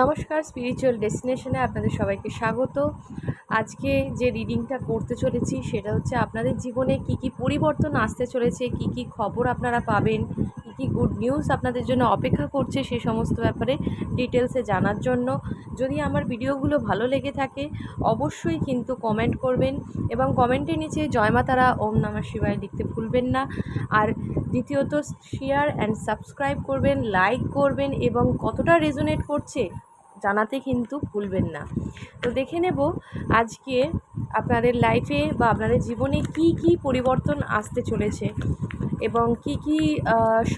নমস্কার স্পিরিচুয়াল ডেস্টিনেশনে আপনাদের সবাইকে স্বাগত। আজকে যে রিডিংটা করতে চলেছি, সেটা হচ্ছে আপনাদের জীবনে কি কি পরিবর্তন আসতে চলেছে, কি কি খবর আপনারা পাবেন কি গুড নিউজ আপনাদের জন্য অপেক্ষা করছে সেই সমস্ত ব্যাপারে ডিটেলসে জানার জন্য। যদি আমার ভিডিওগুলো ভালো লেগে থাকে, অবশ্যই কিন্তু কমেন্ট করবেন এবং কমেন্টের নিচে জয়মাতারা ওম নমঃ শিবায় লিখতে ভুলবেন না। আর দ্বিতীয়ত শেয়ার অ্যান্ড সাবস্ক্রাইব করবেন লাইক করবেন এবং কতটা রেজোনেট করছে জানাতে কিন্তু ভুলবেন না। তো দেখে নেব আজকে আপনাদের লাইফে বা আপনাদের জীবনে কি কি পরিবর্তন আসতে চলেছে। এবং কি কি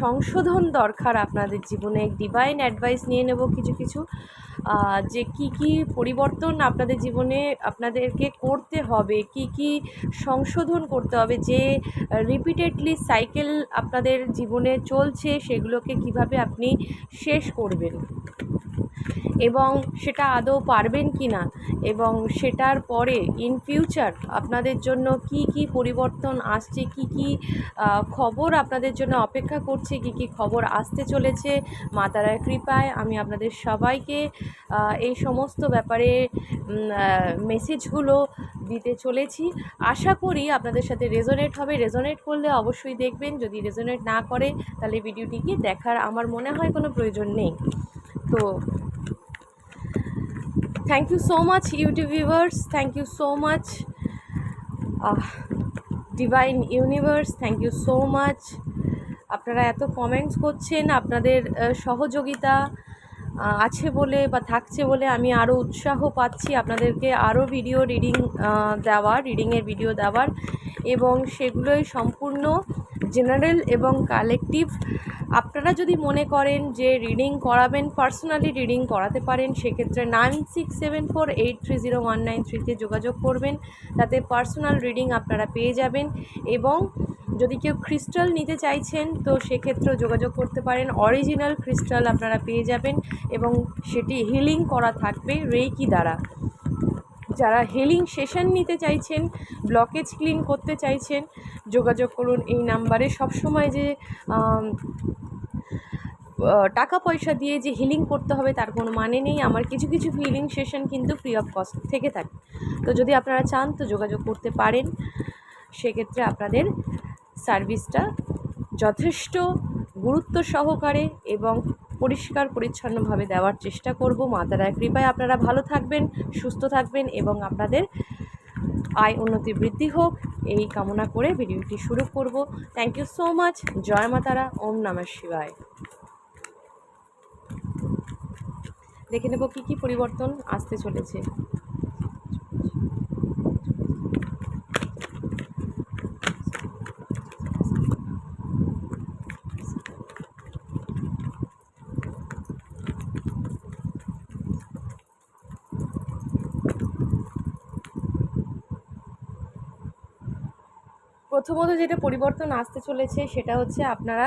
সংশোধন দরকার আপনাদের জীবনে? ডিভাইন অ্যাডভাইস নিয়ে নেব কিছু কিছু। যে কি কি পরিবর্তন আপনাদের জীবনে আপনাদেরকে করতে হবে, কি কি সংশোধন করতে হবে, যে রিপিটেডলি সাইকেল আপনাদের জীবনে চলছে, সেগুলোকে কীভাবে আপনি শেষ করবেন? এবং সেটা আদৌ পারবেন কি না? এবং সেটার পরে ইন ফিউচার আপনাদের জন্য কি কি পরিবর্তন আসছে? কি কি খবর আপনাদের জন্য অপেক্ষা করছে? কি কি খবর আসতে চলেছে? মা তারার কৃপায় আমি আপনাদের সবাইকে এই সমস্ত ব্যাপারে মেসেজগুলো দিতে চলেছি। আশা করি আপনাদের সাথে রেজোনেট হবে। রেজোনেট করলে অবশ্যই দেখবেন। যদি রেজোনেট না করে, তাহলে ভিডিওটিকে দেখার আমার মনে হয় কোনো প্রয়োজন নেই। তো thank you so much YouTube viewers thank you so much divine universe thank you so much আপনারা এত কমেন্টস করছেন, আপনাদের সহযোগিতা আছে বলে বা থাকছে বলে আমি আরও উৎসাহ পাচ্ছি আপনাদেরকে আরও ভিডিও রিডিং দেওয়ার রিডিংয়ের ভিডিও দেওয়ার এবং সেগুলোই সম্পূর্ণ জেনারেল এবং কালেকটিভ আপনারা যদি মনে করেন যে রিডিং করাবেন পার্সোনালি রিডিং করাতে পারেন, সেক্ষেত্রে nine six seven four eight three zero one nine থ্রিতে যোগাযোগ করবেন। তাতে পার্সোনাল রিডিং আপনারা পেয়ে যাবেন এবং যদি কেউ ক্রিস্টাল নিতে চাইছেন, তো সেক্ষেত্রেও যোগাযোগ করতে পারেন। অরিজিনাল ক্রিস্টাল আপনারা পেয়ে যাবেন এবং সেটি হিলিং করা থাকবে রেইকি দ্বারা। যারা হিলিং সেশন নিতে চাইছেন ব্লকেজ ক্লিন করতে চাইছেন, যোগাযোগ করুন এই নাম্বারে। সবসময় যে টাকা পয়সা দিয়ে যে হিলিং করতে হবে তার কোনো মানে নেই। আমার কিছু কিছু হিলিং সেশন কিন্তু ফ্রি অফ কস্ট থেকে থাকে। তো যদি আপনারা চান তো যোগাযোগ করতে পারেন। সেক্ষেত্রে আপনাদের সার্ভিসটা যথেষ্ট গুরুত্ব সহকারে এবং পরিষ্কার, পরিচ্ছন্নভাবে দেওয়ার চেষ্টা করব। মাতারায় কৃপায় আপনারা ভালো থাকবেন, সুস্থ থাকবেন এবং আপনাদের আয় উন্নতি বৃদ্ধি হোক। এই কামনা করে ভিডিওটি শুরু করব। থ্যাংক ইউ সো মাচ জয় মাতারা ওম নমঃ শিবায়। দেখে নেব কী কী পরিবর্তন আসতে চলেছে। প্রথমত যেটা পরিবর্তন আসতে চলেছে সেটা হচ্ছে আপনারা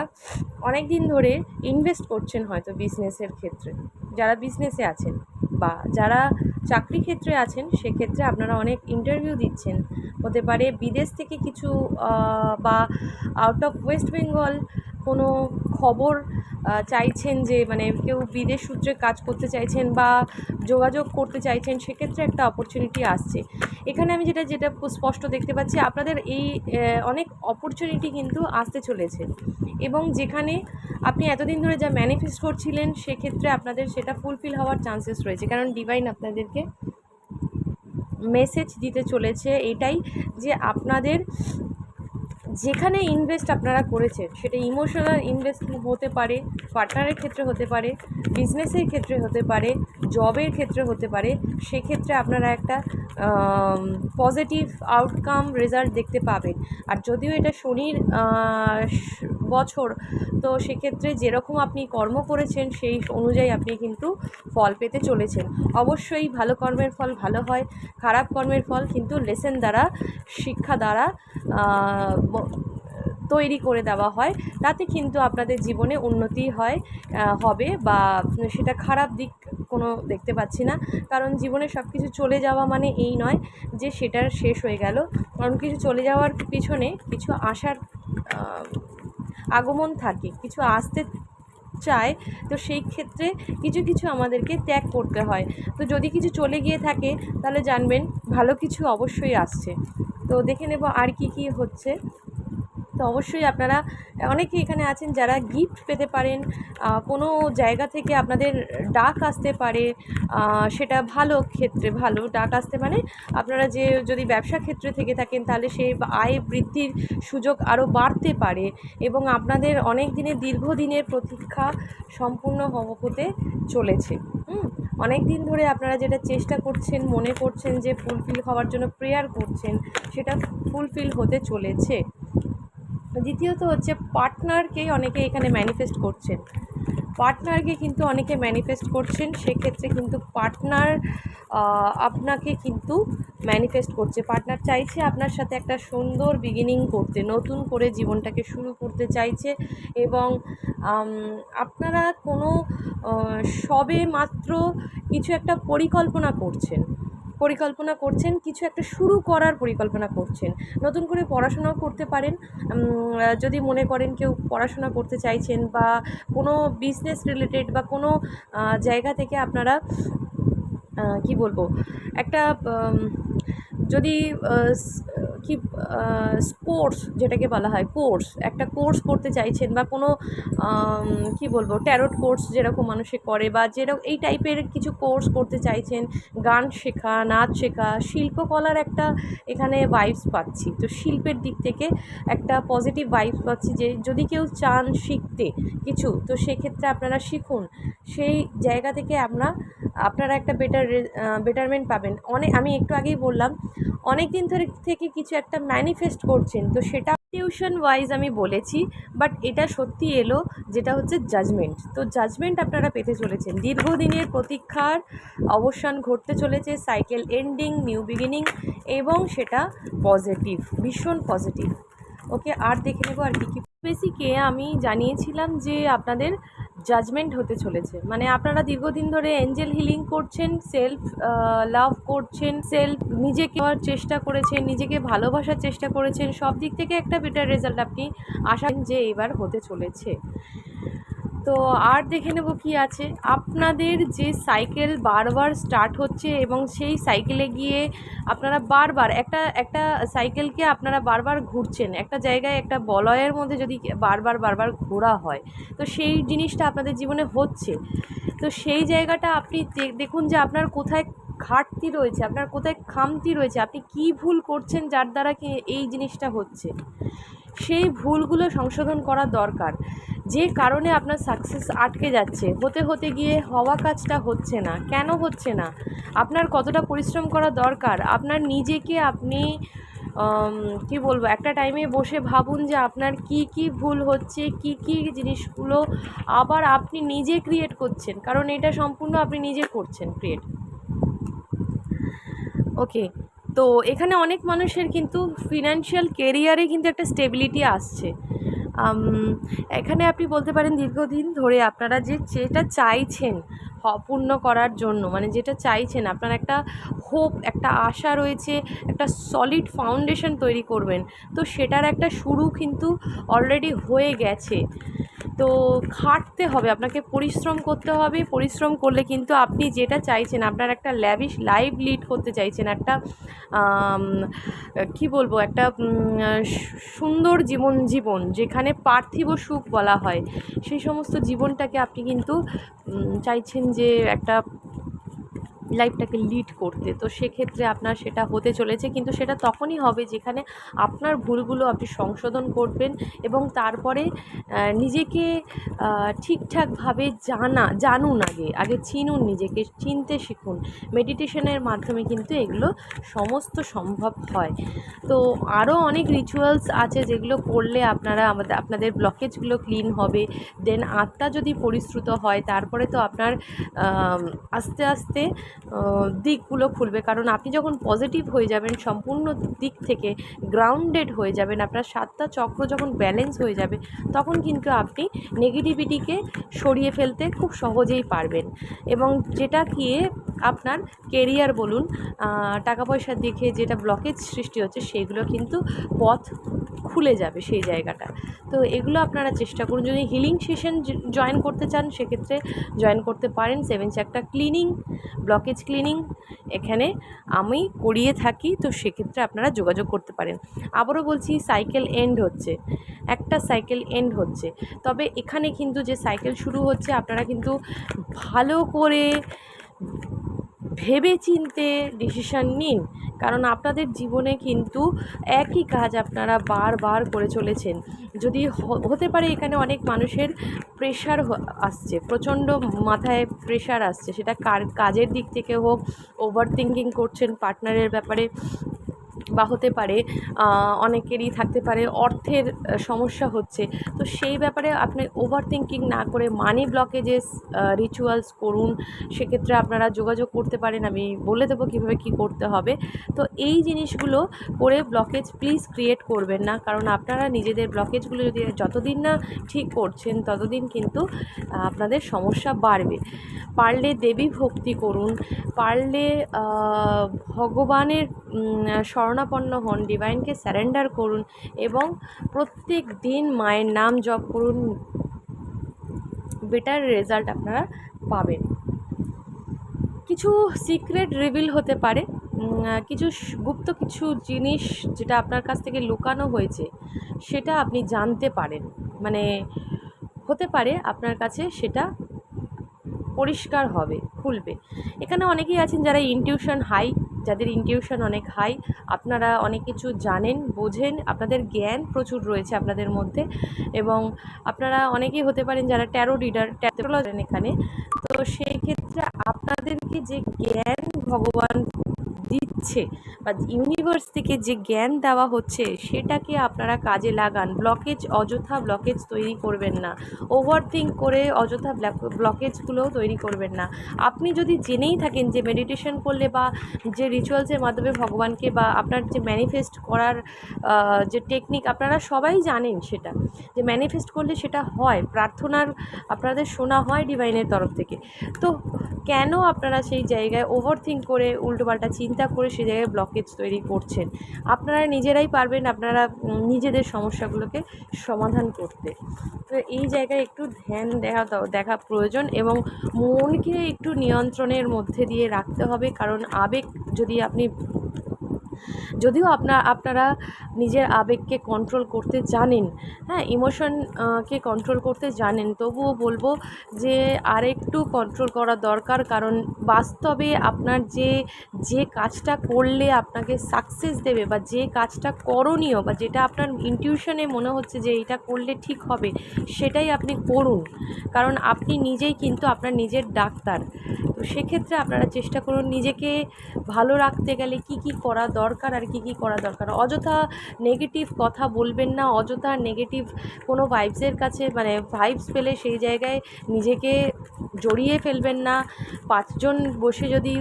অনেক দিন ধরে ইনভেস্ট করছেন হয়তো বিজনেসের ক্ষেত্রে। যারা বিজনেসে আছেন বা যারা চাকরি ক্ষেত্রে আছেন, সেক্ষেত্রে আপনারা অনেক ইন্টারভিউ দিচ্ছেন। হতে পারে বিদেশ থেকে কিছু বা আউট অফ ওয়েস্ট বেঙ্গল কোনো খবর চাইছেন যে মানে কেউ বিদেশ সূত্রে কাজ করতে চাইছেন বা যোগাযোগ করতে চাইছেন, সেক্ষেত্রে একটা অপরচুনিটি আসছে। এখানে আমি যেটা যেটা স্পষ্ট দেখতে পাচ্ছি, আপনাদের এই অনেক অপরচুনিটি কিন্তু আসতে চলেছে। এবং যেখানে আপনি এতদিন ধরে যা ম্যানিফেস্ট করছিলেন, সেক্ষেত্রে আপনাদের সেটা ফুলফিল হওয়ার চান্সেস রয়েছে। কারণ ডিভাইন আপনাদেরকে মেসেজ দিতে চলেছে, এটাই যে আপনাদের যেখানে ইনভেস্ট আপনারা করেছেন, সেটা ইমোশনাল ইনভেস্ট হতে পারে পার্টনারের ক্ষেত্রে হতে পারে বিজনেসের ক্ষেত্রে হতে পারে জবের ক্ষেত্রে হতে পারে, সেক্ষেত্রে আপনারা একটা পজিটিভ আউটকাম রেজাল্ট দেখতে পাবেন। আর যদিও এটা শনির বছর। তো সেক্ষেত্রে যেরকম আপনি কর্ম করেছেন, সেই অনুযায়ী আপনি কিন্তু ফল পেতে চলেছেন। অবশ্যই ভালো কর্মের ফল ভালো হয়, খারাপ কর্মের ফল কিন্তু লেসেন দ্বারা, শিক্ষা দ্বারা তৈরি করে দেওয়া হয়। তাতে কিন্তু আপনাদের জীবনে উন্নতি হয় হবে বা সেটা খারাপ দিক কোনো দেখতে পাচ্ছি না। কারণ জীবনে সব কিছু চলে যাওয়া মানে এই নয় যে সেটার শেষ হয়ে গেল। কারণ কিছু চলে যাওয়ার পিছনে কিছু আসার আগমন থাকে, কিছু আসতে চায়, তো সেই ক্ষেত্রে কিছু কিছু আমাদেরকে ত্যাগ করতে হয়। তো যদি কিছু চলে গিয়ে থাকে, তাহলে জানবেন ভালো কিছু অবশ্যই আসছে। তো দেখে নেব আর কি কি হচ্ছে। তো অবশ্যই আপনারা অনেকে এখানে আছেন যারা গিফট পেতে পারেন কোনো জায়গা থেকে আপনাদের ডাক আসতে পারে সেটা ভালো ক্ষেত্রে, ভালো ডাক আসতে মানে আপনারা যে যদি ব্যবসা ক্ষেত্রে থেকে থাকেন তাহলে সেই আয় বৃদ্ধির সুযোগ আরও বাড়তে পারে এবং আপনাদের অনেক দিনের, দীর্ঘদিনের প্রতীক্ষা সম্পূর্ণ হতে চলেছে। অনেক দিন ধরে আপনারা যেটা চেষ্টা করছেন, মনে করছেন যে ফুলফিল হওয়ার জন্য প্রেয়ার করছেন, সেটা ফুলফিল হতে চলেছে। দ্বিতীয়ত হচ্ছে পার্টনারকে অনেকে এখানে ম্যানিফেস্ট করছেন। পার্টনারকে কিন্তু অনেকে ম্যানিফেস্ট করছেন, সেক্ষেত্রে কিন্তু পার্টনার আপনাকে কিন্তু ম্যানিফেস্ট করছে। পার্টনার চাইছে আপনার সাথে একটা সুন্দর বিগিনিং করতে, নতুন করে জীবনটাকে শুরু করতে চাইছে এবং আপনারা কোনো সবে মাত্র কিছু একটা পরিকল্পনা করছেন। পরিকল্পনা করছেন, কিছু একটা শুরু করার পরিকল্পনা করছেন। নতুন করে পড়াশোনাও করতে পারেন। যদি মনে করেন কেউ পড়াশোনা করতে চাইছেন বা কোনো বিজনেস রিলেটেড বা কোনো জায়গা থেকে আপনারা কি বলব? একটা যদি কি স্পোর্টস যেটাকে বলা হয় কোর্স একটা কোর্স করতে চাইছেন বা কোনো কি বলব ট্যারোট কোর্স যেরকম মানুষে করে বা যেরকম, এই টাইপের কিছু কোর্স করতে চাইছেন, গান শেখা, নাচ শেখা, শিল্পকলার একটা এখানে ভাইবস পাচ্ছি। তো শিল্পের দিক থেকে একটা পজিটিভ ভাইবস পাচ্ছি যে, যদি কেউ চান শিখতে কিছু, তো সেক্ষেত্রে আপনারা শিখুন। সেই জায়গা থেকে আমরা আপনারা একটা বেটার বেটারমেন্ট পাবেন। অনেক আমি একটু আগেই বললাম অনেক দিন ধরে থেকে কিছু একটা ম্যানিফেস্ট করছেন, তো সেটা টিউশন ওয়াইজ আমি বলেছি বাট এটা সত্যি এলো, যেটা হচ্ছে জাজমেন্ট তো জাজমেন্ট আপনারা পেতে চলেছেন। দীর্ঘদিনের প্রতীক্ষার অবসান ঘটতে চলেছে সাইকেল এন্ডিং নিউ বিগিনিং এবং সেটা পজিটিভ ভীষণ পজিটিভ ওকে আর দেখে নেব আর কী কী। বেসিকে আমি জানিয়েছিলাম যে আপনাদের জাজমেন্ট হতে চলেছে। মানে আপনারা দীর্ঘদিন ধরে এঞ্জেল হিলিং করছেন সেলফ লাভ করছেন সেলফ নিজেকে চেষ্টা করেছেন, নিজেকে ভালোবাসার চেষ্টা করেছেন, সব দিক থেকে একটা বেটার রেজাল্ট আপনি আশা যে এবার হতে চলেছে। তো আর দেখে নেব কি আছে। আপনাদের যে সাইকেল বারবার স্টার্ট হচ্ছে এবং সেই সাইকেলে গিয়ে আপনারা বারবার একটা একটা সাইকেলকে আপনারা বারবার ঘুরছেন, একটা জায়গায় একটা বলয়ের মধ্যে যদি বারবার বারবার ঘোরা হয়, তো সেই জিনিসটা আপনাদের জীবনে হচ্ছে। তো সেই জায়গাটা আপনি দেখুন যে আপনার কোথায় ঘাটতি রয়েছে, আপনার কোথায় খামতি রয়েছে, আপনি কি ভুল করছেন যার দ্বারা কি এই জিনিসটা হচ্ছে? সেই ভুলগুলো সংশোধন করা দরকার। যে কারণে আপনার সাকসেস আটকে যাচ্ছে। হতে হতে গিয়ে হওয়া কাজটা হচ্ছে না। কেন হচ্ছে না? আপনার কতটা পরিশ্রম করা দরকার? আপনার নিজেকে আপনি কি বলব, একটা টাইমে বসে ভাবুন যে আপনার কি কি ভুল হচ্ছে, কি কি জিনিসগুলো আবার আপনি নিজে ক্রিয়েট করছেন। কারণ এটা সম্পূর্ণ আপনি নিজে করছেন ক্রিয়েট ওকে তো এখানে অনেক মানুষের কিন্তু ফিনান্সিয়াল কেরিয়ারে কিন্তু একটা স্টেবিলিটি আসছে। এখানে আপনি বলতে পারেন দীর্ঘদিন ধরে আপনারা যে, যেটা চাইছেন অপূর্ণ পূর্ণ করার জন্য মানে যেটা চাইছেন, আপনার একটা হোপ একটা আশা রয়েছে, একটা সলিড ফাউন্ডেশন তৈরি করবেন, তো সেটার একটা শুরু কিন্তু অলরেডি হয়ে গেছে। তো খাটতে হবে, আপনাকে পরিশ্রম করতে হবে। পরিশ্রম করলে কিন্তু আপনি যেটা চাইছেন, আপনার একটা ল্যাবিশ লাইভ লিড করতে চাইছেন, একটা কি বলব, একটা সুন্দর জীবন জীবন, যেখানে পার্থিব সুখ বলা হয়। সেই সমস্ত জীবনটাকে আপনি কিন্তু চাইছেন যে একটা লাইফটাকে লিড করতে। তো সেক্ষেত্রে আপনার সেটা হতে চলেছে, কিন্তু সেটা তখনই হবে যেখানে আপনার ভুলগুলো আপনি সংশোধন করবেন এবং তারপরে নিজেকে ঠিকঠাকভাবে জানা, জানুন আগে আগে চিনুন নিজেকে, চিনতে শিখুন। মেডিটেশনের মাধ্যমে কিন্তু এগুলো সমস্ত সম্ভব হয়। তো আরও অনেক রিচুয়ালস আছে যেগুলো করলে আপনারা আমাদের, আপনাদের ব্লকেজগুলো ক্লিন হবে। দেন আত্মা যদি পরিশ্রুত হয়, তারপরে তো আপনার আস্তে আস্তে দিকগুলো খুলবে। কারণ আপনি যখন পজিটিভ হয়ে যাবেন, সম্পূর্ণ দিক থেকে গ্রাউন্ডেড হয়ে যাবেন, আপনার সাতটা চক্র যখন ব্যালেন্স হয়ে যাবে, তখন কিন্তু আপনি নেগেটিভিটিকে সরিয়ে ফেলতে খুব সহজেই পারবেন। এবং যেটা কি আপনার কেরিয়ার বলুন টাকা পয়সার দিকে যেটা ব্লকেজ সৃষ্টি হচ্ছে, সেগুলো কিন্তু পথ খুলে যাবে সেই জায়গাটা। তো এগুলো আপনারা চেষ্টা করুন। যদি হিলিং সেশন জয়েন করতে চান, সেক্ষেত্রে জয়েন করতে পারেন। সেভেন একটা ক্লিনিং ব্লকেজ ক্লিনিং এখানে আমি করিয়ে থাকি। তো সেক্ষেত্রে আপনারা যোগাযোগ করতে পারেন। আবারও বলছি সাইকেল এন্ড হচ্ছে। একটা সাইকেল এন্ড হচ্ছে। তবে এখানে কিন্তু যে সাইকেল শুরু হচ্ছে, আপনারা কিন্তু ভালো করে ভেবে চিনতে ডিসিশান নিন। কারণ আপনাদের জীবনে কিন্তু একই কাজ আপনারা বারবার করে চলেছেন। যদি হতে পারে এখানে অনেক মানুষের প্রেশার আসছে, প্রচণ্ড মাথায় প্রেশার আসছে। সেটা কার, কাজের দিক থেকে হোক ওভার থিঙ্কিং করছেন পার্টনারের ব্যাপারে বা হতে পারে অনেকেরই থাকতে পারে, অর্থের সমস্যা হচ্ছে। তো সেই ব্যাপারে আপনি ওভার থিঙ্কিং না করে মানি ব্লকেজেস রিচুয়ালস করুন। সেক্ষেত্রে আপনারা যোগাযোগ করতে পারেন। আমি বলে দেবো কীভাবে কী করতে হবে। তো এই জিনিসগুলো করে ব্লকেজ প্লিজ ক্রিয়েট করবেন না। কারণ আপনারা নিজেদের ব্লকেজগুলো যদি যতদিন না ঠিক করছেন, ততদিন কিন্তু আপনাদের সমস্যা বাড়বে। পারলে দেবী ভক্তি করুন। পারলে ভগবানের শরণাপন্ন হন, ডিভাইনকে স্যারেন্ডার করুন এবং প্রত্যেক দিন মায়ের নাম জপ করুন। বেটার রেজাল্ট আপনারা পাবেন। কিছু সিক্রেট রিভিল হতে পারে। কিছু গুপ্ত কিছু জিনিস যেটা আপনার কাছ থেকে লুকানো হয়েছে, সেটা আপনি জানতে পারেন। মানে হতে পারে আপনার কাছে সেটা পরিষ্কার হবে, খুলবে। এখানে অনেকেই আছেন যারা ইনটিউশন হাই যাদের ইনটিউশন অনেক হাই আপনারা অনেক কিছু জানেন, বোঝেন, আপনাদের জ্ঞান প্রচুর রয়েছে আপনাদের মধ্যে এবং আপনারা অনেকেই হতে পারেন যারা ট্যারো রিডার ট্যারোলজেন এখানে। তো সেই ক্ষেত্রে আপনাদেরকে যে জ্ঞান ভগবান দিচ্ছে। বা ইউনিভার্স থেকে যে জ্ঞান দেওয়া হচ্ছে, সেটাকে আপনারা কাজে লাগান। ব্লকেজ অযথা ব্লকেজ তৈরি করবেন না। ওভার থিঙ্ক করে অযথা ব্লকেজগুলোও তৈরি করবেন না। আপনি যদি জেনেই থাকেন যে মেডিটেশন করলে বা যে রিচুয়ালসের মাধ্যমে ভগবানকে বা আপনার যে ম্যানিফেস্ট করার যে টেকনিক আপনারা সবাই জানেন সেটা। যে ম্যানিফেস্ট করলে সেটা হয়। প্রার্থনার আপনাদের শোনা হয় ডিভাইনের তরফ থেকে। তো কেন আপনারা সেই জায়গায় ওভার থিঙ্ক করে উল্টোপাল্টা চিন্তা করে সেই জায়গায় ব্লকেজ তৈরি করছেন। আপনারা নিজেরাই পারবেন আপনারা নিজেদের সমস্যাগুলোকে সমাধান করতে। তো এই জায়গায় একটু ধ্যান দেখা দেখা প্রয়োজন এবং মনকে একটু নিয়ন্ত্রণের মধ্যে দিয়ে রাখতে হবে। কারণ আবেগ যদি আপনি যদিও আপনার আপনারা নিজের আবেগকে কন্ট্রোল করতে জানেন হ্যাঁ ইমোশন কে কন্ট্রোল করতে জানেন, তবুও বলব যে আরেকটু কন্ট্রোল করা দরকার, কারণ বাস্তবে আপনার যে যে কাজটা করলে আপনাকে সাকসেস দেবে বা যে কাজটা করণীয় বা যেটা আপনার ইনটিউশনে মনে হচ্ছে যে এইটা করলে ঠিক হবে, সেটাই আপনি করুন। কারণ আপনি নিজেই কিন্তু আপনার নিজের ডাক্তার। তো সেক্ষেত্রে আপনারা চেষ্টা করুন নিজেকে ভালো রাখতে গেলে কি কি করা দরকার আর কি কি করা দরকার? অযথা নেগেটিভ কথা বলবেন না, অযথা নেগেটিভ কোনো ভাইবসের কাছে মানে ভাইবস পেলে সেই জায়গায় নিজেকে জড়িয়ে ফেলবেন না। পাঁচজন বসে যদি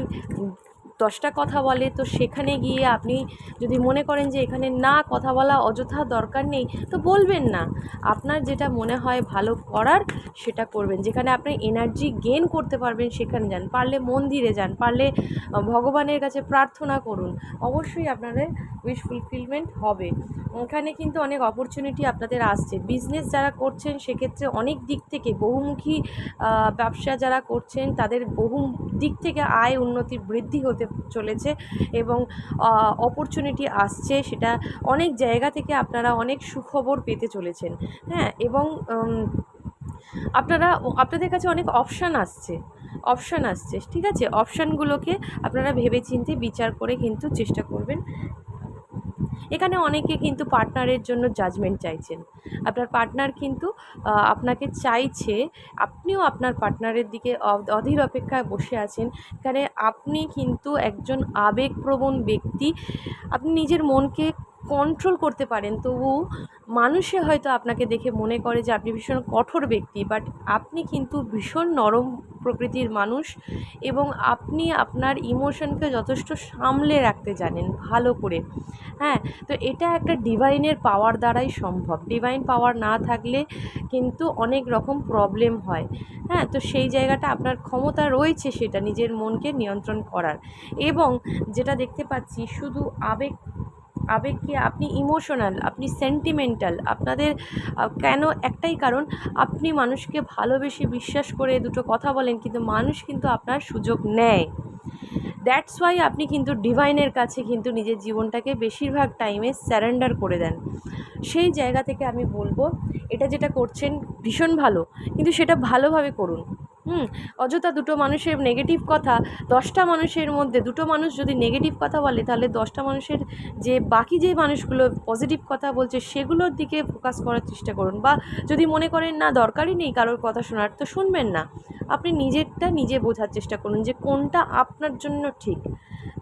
দশটা কথা বলে, তো সেখানে গিয়ে আপনি যদি মনে করেন যে এখানে না কথা বলা অযথা দরকার নেই, তো বলবেন না। আপনার যেটা মনে হয় ভালো করার সেটা করবেন। যেখানে আপনি এনার্জি গেন করতে পারবেন সেখানে যান। পারলে মন্দিরে যান, পারলে ভগবানের কাছে প্রার্থনা করুন। অবশ্যই আপনাদের উইশ ফুলফিলমেন্ট হবে। ওখানে কিন্তু অনেক অপরচুনিটি আপনাদের আসছে। বিজনেস যারা করছেন সেক্ষেত্রে অনেক দিক থেকে বহুমুখী ব্যবসা যারা করছেন তাদের বহু দিক থেকে আয় উন্নতি বৃদ্ধি হতে চলেছে এবং অপরচুনিটি আসছে সেটা অনেক জায়গা থেকে আপনারা অনেক সুখবর পেতে চলেছেন। হ্যাঁ এবং আপনারা, আপনাদের কাছে অনেক অপশান আসছে অপশান আসছে, ঠিক আছে? অপশানগুলোকে আপনারা ভেবে ভেবেচিন্তে বিচার করে কিন্তু চেষ্টা করবেন। এখানে অনেকে কিন্তু পার্টনারের জন্য জাজমেন্ট চাইছেন। আপনার পার্টনার কিন্তু আপনাকে চাইছে, আপনিও আপনার পার্টনারের দিকে অধীর অপেক্ষায় বসে আছেন। এখানে আপনি কিন্তু একজন আবেগপ্রবণ ব্যক্তি। আপনি নিজের মনকে কন্ট্রোল করতে পারেন তবু মানুষে হয়তো আপনাকে দেখে মনে করে যে আপনি ভীষণ কঠোর ব্যক্তি বাট আপনি কিন্তু ভীষণ নরম প্রকৃতির মানুষ এবং আপনি আপনার ইমোশনকে যথেষ্ট সামলে রাখতে জানেন ভালো করে। হ্যাঁ তো এটা একটা ডিভাইনের পাওয়ার দ্বারাই সম্ভব। ডিভাইন পাওয়ার না থাকলে কিন্তু অনেক রকম প্রবলেম হয়। হ্যাঁ তো সেই জায়গাটা আপনার ক্ষমতা রয়েছে সেটা নিজের মনকে নিয়ন্ত্রণ করার। এবং যেটা দেখতে পাচ্ছি, শুধু আবেগ আবেগকে আপনি ইমোশনাল আপনি সেন্টিমেন্টাল আপনাদের কেন একটাই কারণ, আপনি মানুষকে ভালোবেসে বিশ্বাস করে দুটো কথা বলেন, কিন্তু মানুষ কিন্তু আপনার সুযোগ নেয়। দ্যাটস ওয়াই আপনি কিন্তু ডিভাইনের কাছে কিন্তু নিজের জীবনটাকে বেশিরভাগ টাইমে স্যারেন্ডার করে দেন। সেই জায়গা থেকে আমি বলব, এটা যেটা করছেন ভীষণ ভালো, কিন্তু সেটা ভালোভাবে করুন। হুম, অযথা দুটো মানুষের নেগেটিভ কথা, দশটা মানুষের মধ্যে, দুটো মানুষ যদি নেগেটিভ কথা বলে, তাহলে দশটা মানুষের যে বাকি যে মানুষগুলো পজিটিভ কথা বলছে, সেগুলোর দিকে ফোকাস করার চেষ্টা করুন। বা যদি মনে করেন, না, দরকারই নেই কারোর কথা শোনার তো শুনবেন না। আপনি নিজেরটা নিজে বোঝার চেষ্টা করুন যে কোনটা আপনার জন্য ঠিক।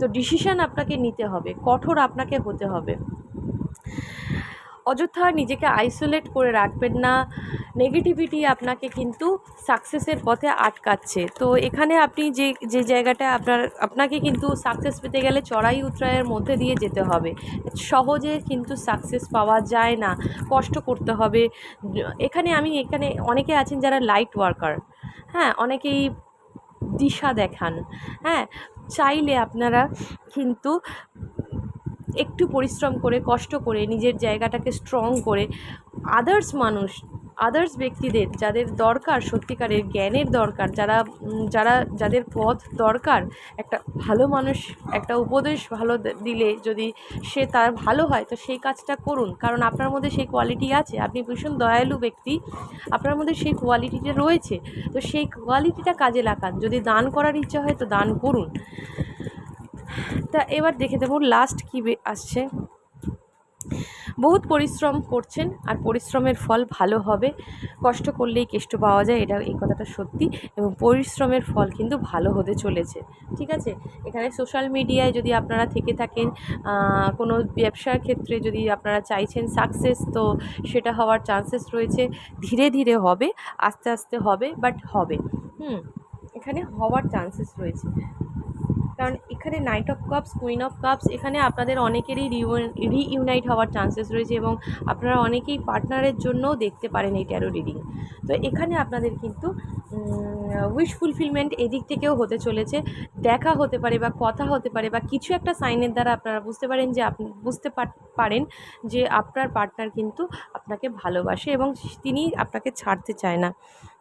তো ডিসিশান আপনাকে নিতে হবে, কঠোর আপনাকে হতে হবে। অযথা নিজেকে আইসোলেট করে রাখবেন না। নেগেটিভিটি আপনাকে কিন্তু সাকসেসের পথে আটকাচ্ছে। তো এখানে আপনি যে যে জায়গাটা আপনার, আপনাকে কিন্তু সাকসেস পেতে গেলে চড়াই উতরাইয়ের মধ্যে দিয়ে যেতে হবে। সহজে কিন্তু সাকসেস পাওয়া যায় না। কষ্ট করতে হবে। এখানে আমি, এখানে অনেকে আছেন যারা লাইট ওয়ার্কার হ্যাঁ অনেকেই দিশা দেখান। হ্যাঁ চাইলে আপনারা কিন্তু একটু পরিশ্রম করে, কষ্ট করে, নিজের জায়গাটাকে স্ট্রং করে আদার্স মানুষ আদার্স ব্যক্তিদের যাদের দরকার, সত্যিকারের জ্ঞানের দরকার, যারা যারা, যাদের পথ দরকার, একটা ভালো মানুষ, একটা উপদেশ ভালো দিলে যদি সে তার ভালো হয়, তো সেই কাজটা করুন। কারণ আপনার মধ্যে সেই কোয়ালিটি আছে। আপনি ভীষণ দয়ালু ব্যক্তি, আপনার মধ্যে সেই কোয়ালিটিটা রয়েছে। তো সেই কোয়ালিটিটা কাজে লাগান। যদি দান করার ইচ্ছা হয়, তো দান করুন। তা এবার দেখে দেবো লাস্ট কী আসছে। বহুত পরিশ্রম করছেন আর পরিশ্রমের ফল ভালো হবে। কষ্ট করলেই কেষ্ট পাওয়া যায়, এটা এই কথাটা সত্যি। এবং পরিশ্রমের ফল কিন্তু ভালো হতে চলেছে, ঠিক আছে? এখানে সোশ্যাল মিডিয়ায় যদি আপনারা থেকে থাকেন কোনো ব্যবসার ক্ষেত্রে যদি আপনারা চাইছেন সাকসেস তো সেটা হওয়ার চান্সেস রয়েছে। ধীরে ধীরে হবে, আস্তে আস্তে হবে বাট হবে। হুম, এখানে হওয়ার চান্সেস রয়েছে। কারণ এখানে knight of cups queen of cups এখানে আপনাদের অনেকেরই রিইউনাইট হওয়ার চান্সেস রয়েছে এবং আপনারা অনেকেই পার্টনারের জন্যও দেখতে পারেন এই ট্যারো রিডিং তো এখানে আপনাদের কিন্তু উইশ ফুলফিলমেন্ট এদিক থেকেও হতে চলেছে। দেখা হতে পারে বা কথা হতে পারে বা কিছু একটা সাইনের দ্বারা আপনারা বুঝতে পারেন যে আপনি, বুঝতে পার- পারেন যে আপনার পার্টনার কিন্তু আপনাকে ভালোবাসে এবং তিনি আপনাকে ছাড়তে চায় না।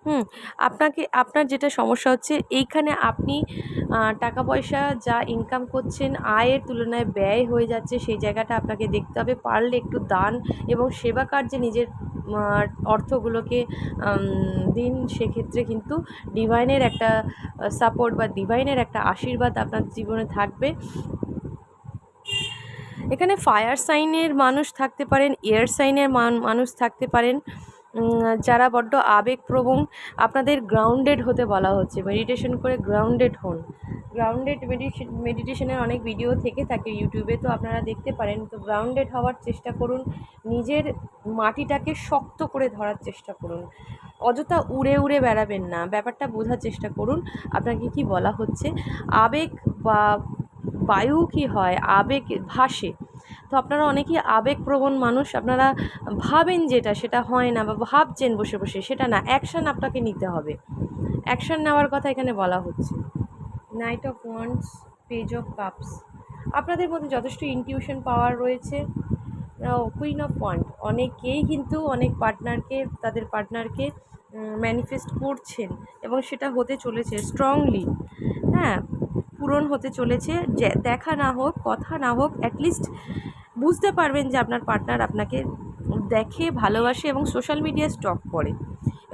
হুম, আপনাকে, আপনার যেটা সমস্যা হচ্ছে, এইখানে আপনি টাকা পয়সা যা ইনকাম করছেন, আয়ের তুলনায় ব্যয় হয়ে যাচ্ছে, সেই জায়গাটা আপনাকে দেখতে হবে। পারলে একটু দান এবং সেবা কার্যে নিজের অর্থগুলোকে দিন, সেক্ষেত্রে কিন্তু ডিভাইনের একটা সাপোর্ট বা ডিভাইনের একটা আশীর্বাদ আপনার জীবনে থাকবে। এখানে ফায়ার সাইনের মানুষ থাকতে পারেন এয়ার সাইনের মানুষ থাকতে পারেন। যারা বড্ড আবেগপ্রবণ, আপনাদের গ্রাউন্ডেড হতে বলা হচ্ছে। মেডিটেশন করে গ্রাউন্ডেড হন। গ্রাউন্ডেড মেডিটেশন মেডিটেশনের অনেক ভিডিও থেকে থাকে ইউটিউবে তো আপনারা দেখতে পারেন। তো গ্রাউন্ডেড হওয়ার চেষ্টা করুন। নিজের মাটিটাকে শক্ত করে ধরার চেষ্টা করুন। অযথা উড়ে উড়ে বেড়াবেন না। ব্যাপারটা বোঝার চেষ্টা করুন। আপনাকে কি বলা হচ্ছে? আবেগ বা বায়ু কি হয়? আবেগ ভাসে। তো আপনারা অনেকেই আবেগপ্রবণ মানুষ, আপনারা ভাবেন যেটা, সেটা হয় না বা ভাবছেন বসে বসে, সেটা না অ্যাকশান আপনাকে নিতে হবে। অ্যাকশান নেওয়ার কথা এখানে বলা হচ্ছে। Knight of wands page of cups আপনাদের মধ্যে যথেষ্ট ইনটিউশন পাওয়ার রয়েছে। কুইন অফ ওয়ান্ট অনেকেই কিন্তু অনেক পার্টনারকে তাদের পার্টনারকে ম্যানিফেস্ট করছেন এবং সেটা হতে চলেছে স্ট্রংলি হ্যাঁ পূরণ হতে চলেছে। দেখা না হোক, কথা না হোক অ্যাটলিস্ট বুঝতে পারবেন যে আপনার পার্টনার আপনাকে দেখে, ভালোবাসে এবং সোশ্যাল মিডিয়ায় স্টক করে।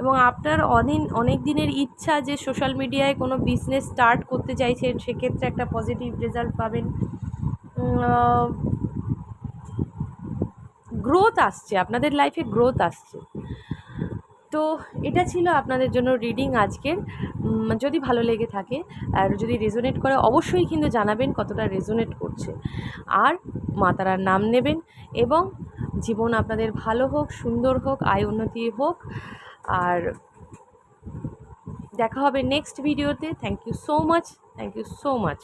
এবং আপনার অদিন অনেক দিনের ইচ্ছা যে সোশ্যাল মিডিয়ায় কোনো বিজনেস স্টার্ট করতে চাইছেন সেক্ষেত্রে একটা পজিটিভ রেজাল্ট পাবেন। গ্রোথ আসছে, আপনাদের লাইফে গ্রোথ আসছে। তো এটা ছিল আপনাদের জন্য রিডিং আজকের। যদি ভালো লেগে থাকে আর যদি রেজোনেট করে, অবশ্যই কিন্তু জানাবেন কতটা রেজোনেট করছে। আর মাতারার নাম নেবেন এবং জীবন আপনাদের ভালো হোক, সুন্দর হোক, আয় উন্নতি হোক। আর দেখা হবে নেক্সট ভিডিওতে thank you so much thank you so much